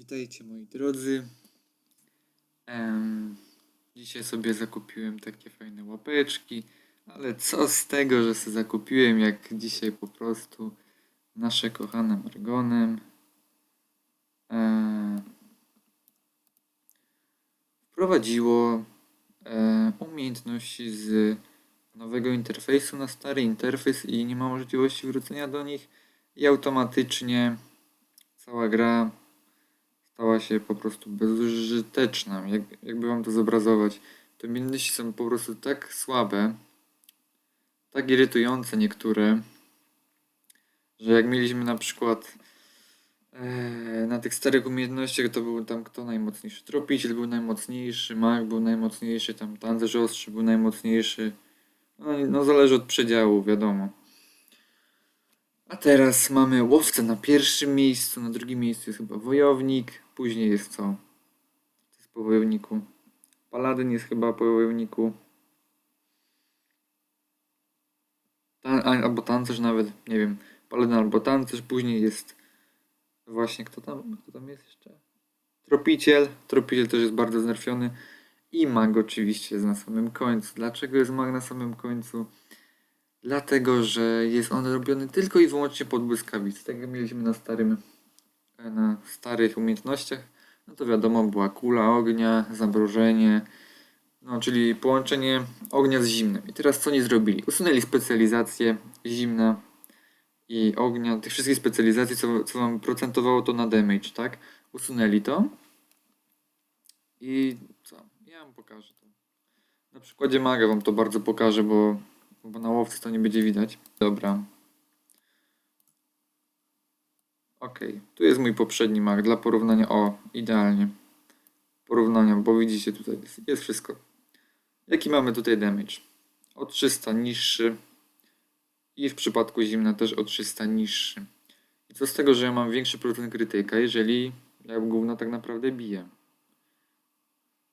Witajcie moi drodzy. Em, dzisiaj sobie zakupiłem takie fajne łapeczki, ale co z tego, że sobie zakupiłem, jak dzisiaj po prostu nasze kochane Margonem em, wprowadziło e, umiejętności z nowego interfejsu na stary interfejs i nie ma możliwości wrócenia do nich i automatycznie cała gra stała się po prostu bezużyteczna. Jak, jakby wam to zobrazować? Te umiejętności są po prostu tak słabe, tak irytujące niektóre, że jak mieliśmy na przykład e, na tych starych umiejętnościach, to był tam kto najmocniejszy? Tropiciel był najmocniejszy, mag był najmocniejszy, tam tancerz ostrzy był najmocniejszy. No, no zależy od przedziału, wiadomo. A teraz mamy łowcę na pierwszym miejscu, na drugim miejscu jest chyba wojownik, później jest co? Jest po wojowniku. Paladyn jest chyba po wojowniku. Albo tancerz nawet, nie wiem. Paladyn albo tancerz, później jest właśnie kto tam, kto tam jest jeszcze? Tropiciel. Tropiciel też jest bardzo znerfiony. I mag oczywiście jest na samym końcu. Dlaczego jest mag na samym końcu? Dlatego, że jest on robiony tylko i wyłącznie pod błyskawic. Tak jak mieliśmy na starym, na starych umiejętnościach, no to wiadomo, była kula ognia, zamrożenie, no czyli połączenie ognia z zimnem. I teraz co nie zrobili? Usunęli specjalizację zimna i ognia, tych wszystkich specjalizacji, co, co wam procentowało to na damage, tak? Usunęli to. I co? Ja wam pokażę to. Na przykładzie maga wam to bardzo pokażę, bo bo na łowcy to nie będzie widać. Dobra. Ok, tu jest mój poprzedni mag dla porównania. O, idealnie. Porównania, bo widzicie tutaj jest, wszystko. Jaki mamy tutaj damage? O 300 niższy. I w przypadku zimna też o 300 niższy. I co z tego, że ja mam większy procent krytyka, jeżeli ja gówno tak naprawdę biję.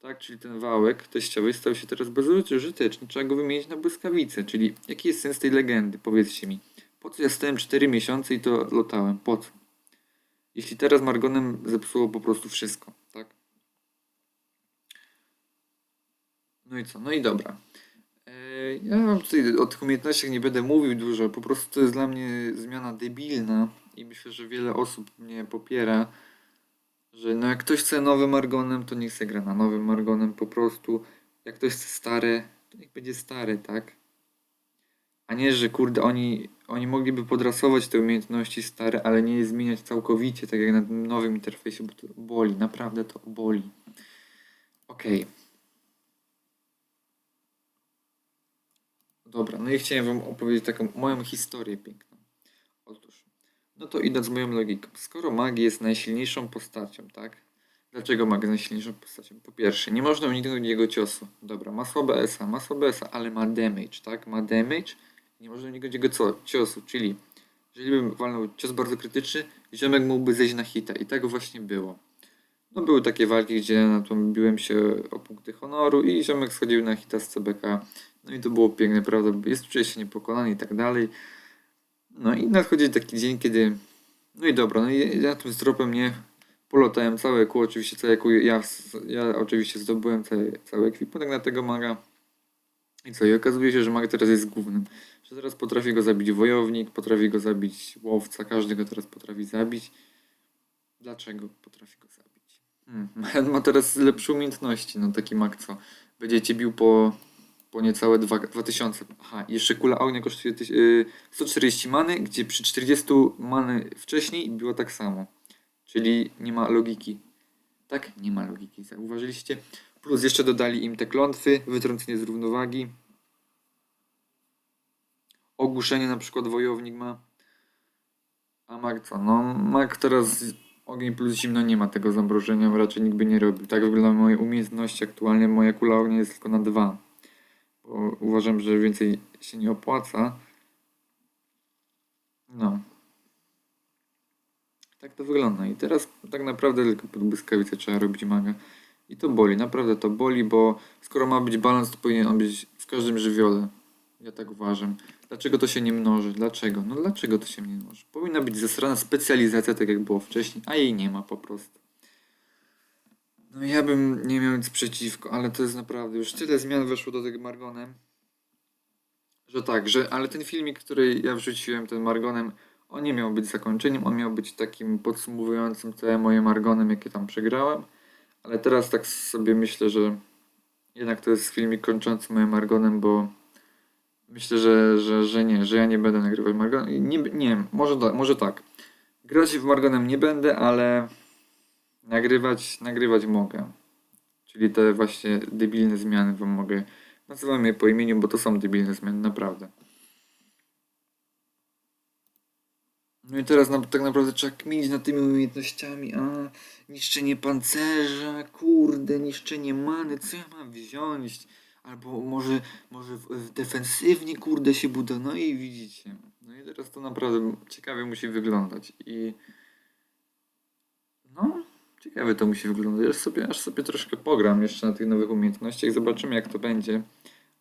Tak, czyli ten wałek teściowy stał się teraz bezużyteczny. Trzeba go wymienić na błyskawicę. Czyli jaki jest sens tej legendy? Powiedzcie mi. Po co ja stałem 4 miesiące i to lotałem? Po co? Jeśli teraz Margonem zepsuło po prostu wszystko, tak? No i co? No i dobra. Eee, Ja wam tutaj o tych umiejętnościach nie będę mówił dużo. Po prostu to jest dla mnie zmiana debilna i myślę, że wiele osób mnie popiera że no jak ktoś chce nowym Margonem, to niech se gra na nowym Margonem po prostu. Jak ktoś chce stare, to niech będzie stary, tak? A nie, że kurde, oni, oni mogliby podrasować te umiejętności stare, ale nie je zmieniać całkowicie, tak jak na tym nowym interfejsie, bo to boli, naprawdę to boli. Okej. Dobra, no i chciałem wam opowiedzieć taką moją historię piękną. No to idąc moją logiką, skoro mag jest najsilniejszą postacią, tak? Dlaczego mag jest najsilniejszą postacią? Po pierwsze, nie można uniknąć jego ciosu. Dobra, ma słabe SA, ma słabe SA, ale ma damage, tak? Ma damage, nie można uniknąć jego ciosu, czyli jeżeli bym walnął cios bardzo krytyczny, ziomek mógłby zejść na hita i tak właśnie było. No były takie walki, gdzie na to biłem się o punkty honoru i ziomek schodził na hita z CBK. No i to było piękne, prawda? Jest się niepokonany i tak dalej. No i nadchodzi taki dzień, kiedy. No i dobra, no i ja tym stropem nie polotałem całe kół, oczywiście całe kół, ja, ja oczywiście zdobyłem cały, cały ekwipunek na tego maga. I co, i okazuje się, że mag teraz jest głównym. Że teraz potrafi go zabić wojownik, potrafi go zabić łowca, każdy go teraz potrafi zabić. Dlaczego potrafi go zabić? Hmm. Ma teraz lepsze umiejętności, no taki mag co. Będzie cię bił po, po niecałe dwa- 2000. Aha, jeszcze kula ognia kosztuje tyś- y, 140 many, gdzie przy 40 many wcześniej było tak samo. Czyli nie ma logiki. Tak? Nie ma logiki, zauważyliście? Plus jeszcze dodali im te klątwy, wytrącenie z równowagi. Ogłuszenie na przykład wojownik ma. A mag co? No mag teraz ogień plus zimno nie ma tego zamrożenia, raczej nikt by nie robił. Tak wyglądają moje umiejętności aktualnie. Moja kula ognia jest tylko na dwa. Uważam, że więcej się nie opłaca. No. Tak to wygląda. I teraz tak naprawdę tylko pod błyskawicę trzeba robić maga. I to boli, naprawdę to boli, bo skoro ma być balans, to powinien on być w każdym żywiole. Ja tak uważam. Dlaczego to się nie mnoży? Dlaczego? No dlaczego to się nie mnoży? Powinna być zasrana specjalizacja, tak jak było wcześniej, a jej nie ma po prostu. No ja bym nie miał nic przeciwko, ale to jest naprawdę już tyle zmian weszło do tego Margonem, że tak, że ale ten filmik, który ja wrzuciłem, ten Margonem, on nie miał być zakończeniem, on miał być takim podsumowującym całe moje Margonem, jakie tam przegrałem, ale teraz tak sobie myślę, że jednak to jest filmik kończący moim Margonem, bo myślę, że, że, że nie, że ja nie będę nagrywać Margonem. Nie, nie może, może tak. Grać w Margonem nie będę, ale nagrywać, nagrywać mogę. Czyli te właśnie debilne zmiany wam mogę. Nazywam je po imieniu, bo to są debilne zmiany, naprawdę. No i teraz na, tak naprawdę trzeba kminić nad tymi umiejętnościami. A, niszczenie pancerza, kurde, niszczenie many, co ja mam wziąć? Albo może, może defensywnie, kurde, się budę. No i widzicie. No i teraz to naprawdę ciekawie musi wyglądać. I no, ciekawie to musi wyglądać. Aż sobie, aż sobie troszkę pogram jeszcze na tych nowych umiejętnościach. Zobaczymy jak to będzie.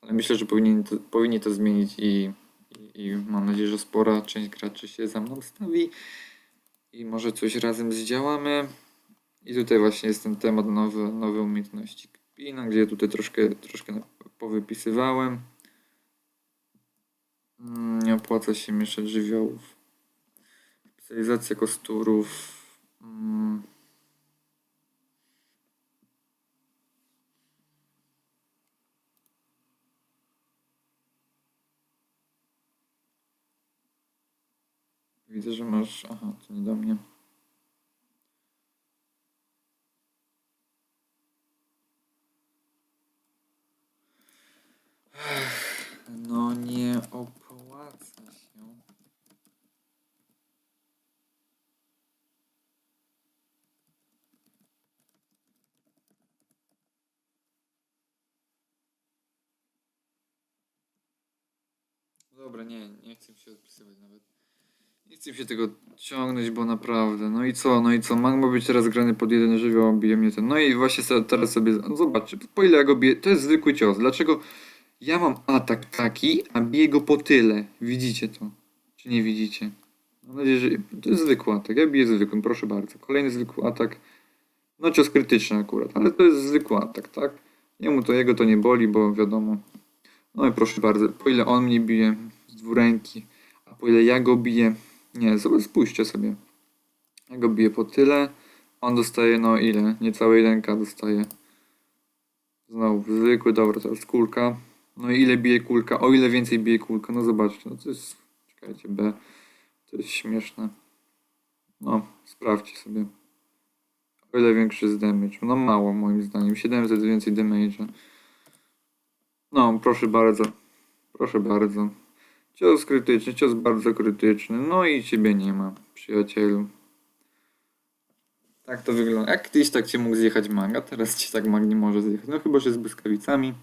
Ale myślę, że powinien to, powinni to zmienić i, i, i mam nadzieję, że spora część graczy się za mną stawi i może coś razem zdziałamy. I tutaj właśnie jest ten temat nowe, nowe umiejętności kpina, gdzie tutaj troszkę, troszkę powypisywałem. Mm, Nie opłaca się mieszać żywiołów. Specjalizacja kosturów. Widzę, że masz. Aha, to nie do mnie. No nie opłaca się. Dobra, nie, nie chcę się odpisywać nawet. Nie chcę się tego ciągnąć, bo naprawdę. No i co, no i co? Mag ma być teraz grany pod jeden żywioł, bije mnie ten. No i właśnie teraz sobie. No zobaczcie, po ile ja go biję. To jest zwykły cios. Dlaczego ja mam atak taki, a biję go po tyle? Widzicie to? Czy nie widzicie? Mam nadzieję, że. To jest zwykły atak. Ja biję zwykłym, proszę bardzo. Kolejny zwykły atak. No cios krytyczny akurat, ale to jest zwykły atak, tak? Jemu to jego to nie boli, bo wiadomo. No i proszę bardzo, po ile on mnie bije z dwuręki, a po ile ja go biję. Nie, spójrzcie sobie. Ja go biję po tyle, on dostaje no ile? Niecałe 1k dostaje. Znowu zwykły, dobra, teraz kulka. No i ile bije kulka? O ile więcej bije kulka? No zobaczcie, no to jest, czekajcie, B. To jest śmieszne. No, sprawdźcie sobie. O ile większy jest damage? No mało moim zdaniem, 700 więcej damage'a. No, proszę bardzo. Proszę bardzo. Cios krytyczny, cios bardzo krytyczny. No i ciebie nie ma, przyjacielu. Tak to wygląda. Jak kiedyś tak cię mógł zjechać mag, a teraz cię tak mag nie może zjechać. No chyba, że z błyskawicami.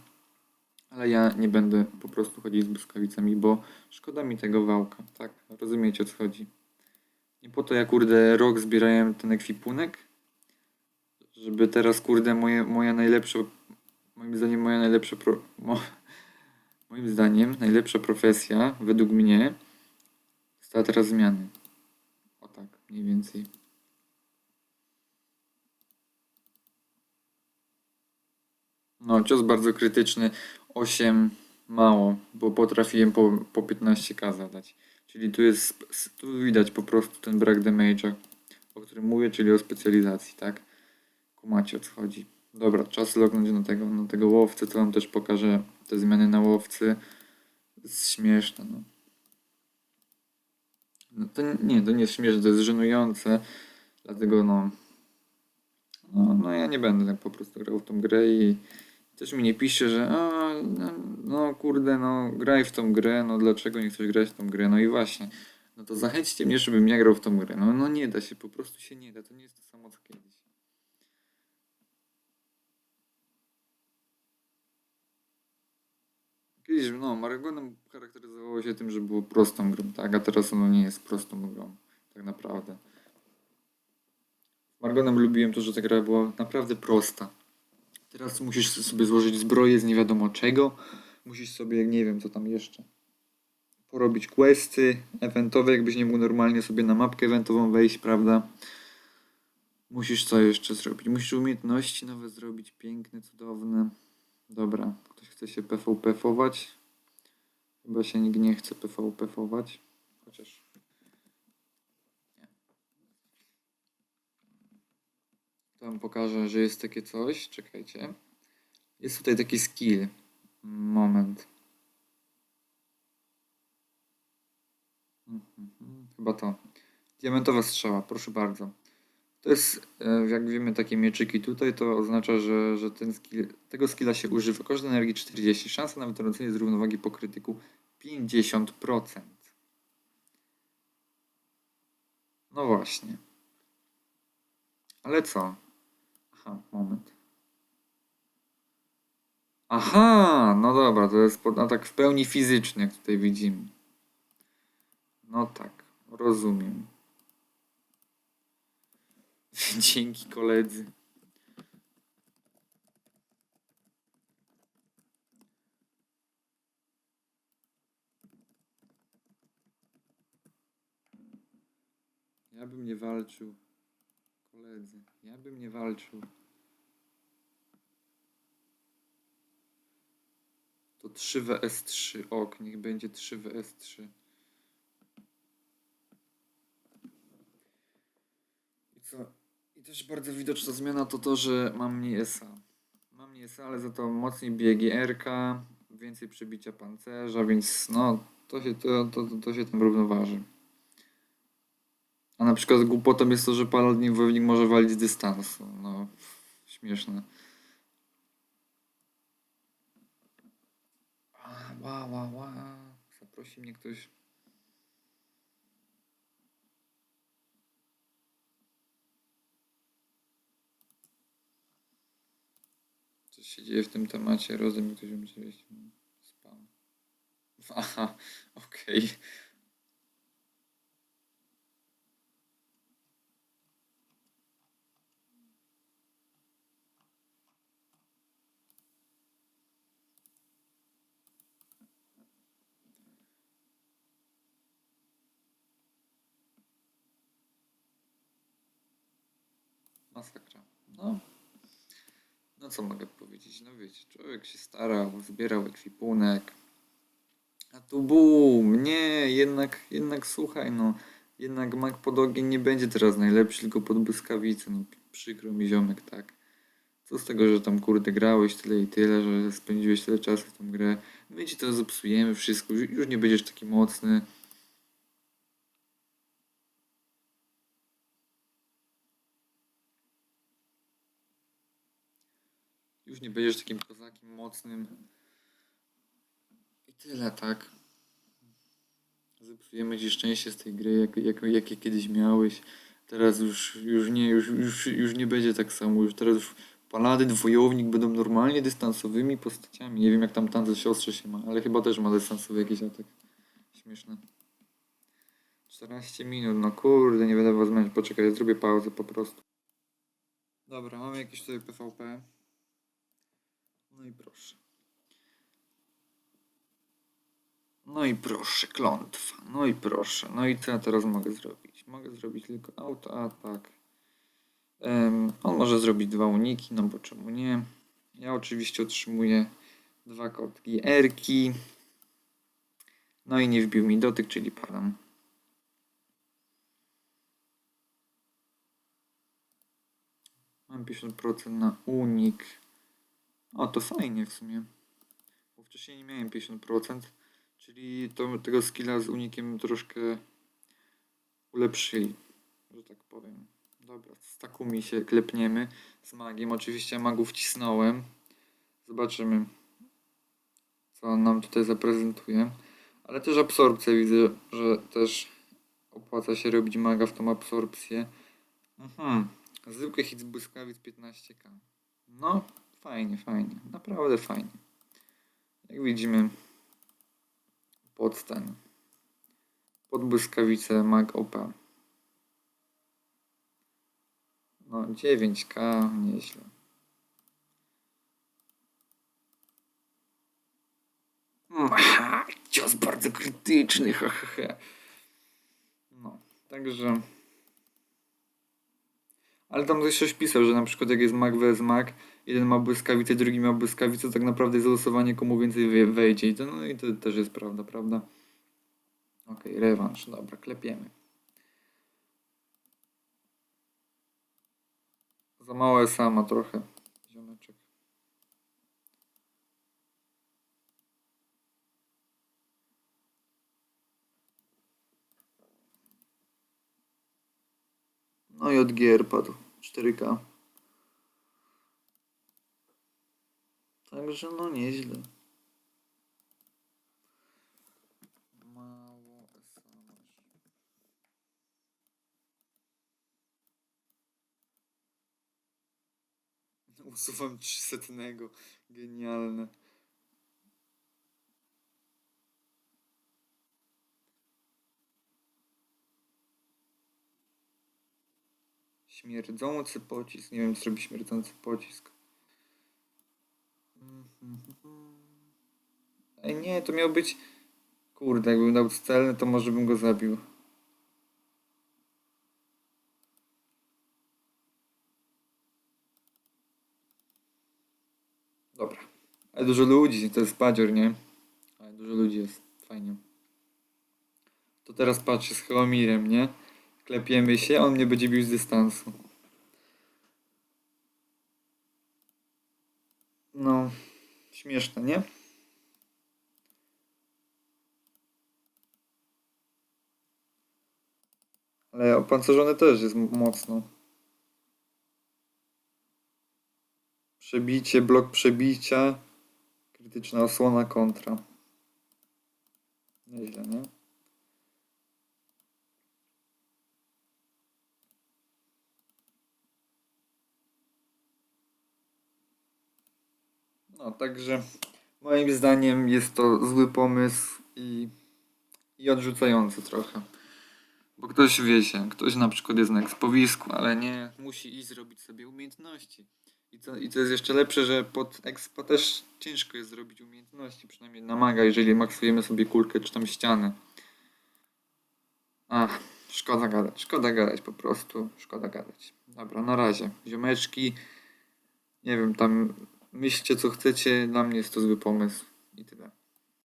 Ale ja nie będę po prostu chodzić z błyskawicami, bo szkoda mi tego wałka. Tak, rozumiecie o co chodzi. Nie po to ja kurde rok zbierałem ten ekwipunek, żeby teraz kurde moje, moja najlepsza, moim zdaniem moja najlepsza pro, mo, Moim zdaniem najlepsza profesja, według mnie, została teraz zmiany. O tak, mniej więcej. No, cios bardzo krytyczny. 8 mało, bo potrafiłem po, po 15k zadać. Czyli tu jest, tu widać po prostu ten brak damage'a, o którym mówię, czyli o specjalizacji, tak? Kumacie o co chodzi. Dobra, czas lognąć na tego, na tego łowcę, co wam też pokażę te zmiany na łowcy. To śmieszne, no. no to nie, to nie jest śmieszne, to jest żenujące, dlatego no, no, no ja nie będę po prostu grał w tą grę i też mi nie pisze, że a, no, no kurde, no graj w tą grę, no dlaczego nie chcesz grać w tą grę, no i właśnie, no to zachęćcie mnie, żebym ja grał w tą grę, no, no nie da się, po prostu się nie da, to nie jest to samo co kiedyś. Kiedyś, no, Maragonem charakteryzowało się tym, że było prostą grą, tak? A teraz ono nie jest prostą grą, tak naprawdę. Maragonem lubiłem to, że ta gra była naprawdę prosta. Teraz musisz sobie złożyć zbroję z nie wiadomo czego. Musisz sobie, nie wiem, co tam jeszcze. Porobić questy eventowe, jakbyś nie mógł normalnie sobie na mapkę eventową wejść, prawda? Musisz co jeszcze zrobić? Musisz umiejętności nowe zrobić, piękne, cudowne. Dobra, ktoś chce się PvP-fować? Chyba się nikt nie chce PvP-fować. Chociaż... Nie. Wam pokażę, że jest takie coś. Czekajcie. Jest tutaj taki skill. Moment. Mhm, Chyba to. Diamentowa strzała, proszę bardzo. To jest, e, jak wiemy, takie mieczyki tutaj, to oznacza, że, że ten skill, tego skilla się używa. Koszt energii 40, szansa na wytrącenie z równowagi po krytyku 50%. No właśnie. Ale co? Aha, moment. Aha, no dobra, to jest pod- atak w pełni fizyczny, jak tutaj widzimy. No tak, rozumiem. Dzięki koledzy. Ja bym nie walczył. Koledzy, ja bym nie walczył. To 3 vs 3. Ok, niech będzie 3 vs 3. też bardzo widoczna zmiana to to, że mam mniej SA. Mam mniej SA, ale za to mocniej biegi RK, więcej przebicia pancerza, więc no, to się, to, to, to, się tam równoważy. A na przykład głupotą jest to, że paladin wojownik może walić z dystansu. No, śmieszne. Ła, ła, ła. Zaprosi mnie ktoś. Coś się dzieje w tym temacie. Rozdaj mi ktoś umie Spam. Aha, okej. Masakra. No. Co mogę powiedzieć? No wiecie, człowiek się starał, zbierał ekwipunek. A tu bum, nie, jednak, jednak słuchaj, no. Jednak mak pod ogień nie będzie teraz najlepszy, tylko pod błyskawicę. No przykro mi ziomek, tak. Co z tego, że tam kurde grałeś tyle i tyle, że spędziłeś tyle czasu w tą grę. My ci to zepsujemy wszystko, już nie będziesz taki mocny. Już nie będziesz takim kozakiem mocnym. I tyle, tak. Zepsujemy ci szczęście z tej gry, jak, jak, jakie kiedyś miałeś. Teraz już, już, nie, już, już, już nie będzie tak samo. Już teraz już paladyn, wojownik będą normalnie dystansowymi postaciami. Nie wiem jak tam tam siostrze się ma, ale chyba też ma dystansowy jakiś atak. Śmieszne. 14 minut, no kurde, nie będę was zmęczyć. Poczekaj, zrobię pauzę po prostu. Dobra, mamy jakieś tutaj PvP. No i proszę. No i proszę, klątwa. No i proszę. No i co ja teraz mogę zrobić? Mogę zrobić tylko autoatak. Um, on może zrobić dwa uniki, no bo czemu nie? Ja oczywiście otrzymuję dwa kotki erki. No i nie wbił mi dotyk, czyli palam. Mam 50% na unik. O, to fajnie w sumie. Bo wcześniej nie miałem 50%, czyli to, tego skilla z unikiem troszkę ulepszyli, że tak powiem. Dobra, z Takumi się klepniemy z magiem. Oczywiście magów cisnąłem. Zobaczymy, co nam tutaj zaprezentuje. Ale też absorpcję widzę, że też opłaca się robić maga w tą absorpcję. Mhm. Zwykły hit z błyskawic 15k. No, fajnie, fajnie. Naprawdę fajnie. Jak widzimy, pod ten. Pod błyskawicę mag OP. No, 9k, nieźle. Aha, cios bardzo krytyczny, ha, ha, ha. No, także... Ale tam ktoś coś pisał, że na przykład jak jest mag vs mag, jeden ma błyskawicę, drugi ma błyskawicę, to tak naprawdę jest losowanie komu więcej we- wejdzie. I to, no i to też jest prawda, prawda? Okej, rewanż, dobra, klepiemy. Za małe sama trochę, ziomeczek. No i od gier padł 4K. Także no nieźle. Mało SMS. Usuwam 300. Genialne. Śmierdzący pocisk. Nie wiem, co robi śmierdzący pocisk. Ej, nie, to miał być... Kurde, jakbym dał celny, to może bym go zabił. Dobra. Ale dużo ludzi, to jest badzior, nie? Ale dużo ludzi jest, fajnie. To teraz patrzę z Hełomirem, nie? Klepiemy się, on mnie będzie bił z dystansu. No, śmieszne, nie? Ale opancerzony też jest mocno. Przebicie, blok przebicia. Krytyczna osłona kontra. Nieźle, nie? No, także moim zdaniem jest to zły pomysł i, i odrzucający trochę. Bo ktoś wie się, ktoś na przykład jest na ekspowisku, ale nie musi iść zrobić sobie umiejętności. I to, I to jest jeszcze lepsze, że pod expo też ciężko jest zrobić umiejętności, przynajmniej na maga, jeżeli maksujemy sobie kulkę czy tam ścianę. Ach, szkoda gadać, szkoda gadać po prostu, szkoda gadać. Dobra, na razie. Ziomeczki, nie wiem, tam myślcie co chcecie, dla mnie jest to zły pomysł i tyle.